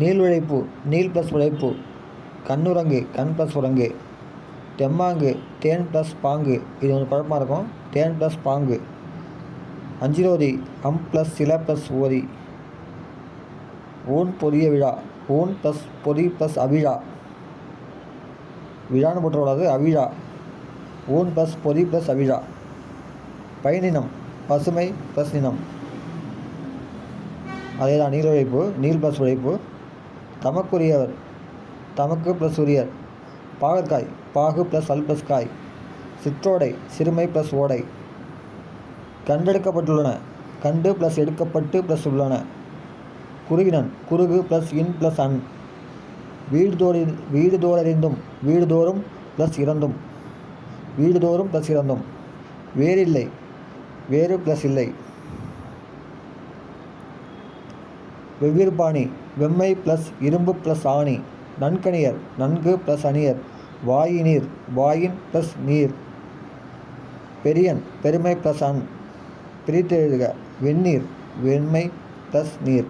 நீள் உழைப்பு நீள் ப்ளஸ் உழைப்பு கண்ணுரங்கு கண் ப்ளஸ் உரங்கு தெம்மாங்கு தேன் ப்ளஸ் பாங்கு. இது கொஞ்சம் குழப்பமாக இருக்கும். தேன் ப்ளஸ் பாங்கு. அஞ்சிரோதி அம் ப்ளஸ் சில ப்ளஸ் ஓதி. ஊன் பொரிய விழா ஊன் ப்ளஸ் பொதி ப்ளஸ் அவிழா. விழான்னு போட்டுக்கூடாது அவிழா. ஊன் ப்ளஸ் பொதி ப்ளஸ் அவிழா. பயனினம் பசுமை ப்ளஸ் நினம். அதே தான் நீர் உழைப்பு நீர் ப்ளஸ் உழைப்பு தமக்குரியவர் தமக்கு ப்ளஸ் உரியர். பாகற்காய் பாகு ப்ளஸ் அல் ப்ளஸ் காய். சிற்றோடை சிறுமை ப்ளஸ் ஓடை. கண்டெடுக்கப்பட்டுள்ளன. கண்டு ப்ளஸ் எடுக்கப்பட்டு ப்ளஸ் உள்ளன. குறுகினன் குறுகு ப்ளஸ் இன் ப்ளஸ் அன். வீடுதோறில் வீடுதோறறிந்தும் வீடுதோறும் ப்ளஸ் இறந்தும். வீடுதோறும் ப்ளஸ் இறந்தும். வேறில்லை. வேறு ப்ளஸ் இல்லை. வெவ்விருப்பாணி வெம்மை ப்ளஸ் இரும்பு ப்ளஸ் ஆணி நன்கணியர் நன்கு ப்ளஸ் அணியர் வாயினீர் வாயின் ப்ளஸ் நீர் பெரியன் பெருமை ப்ளஸ் அன் பிரித்தெழுதுக வெந்நீர் வெண்மை ப்ளஸ் நீர்.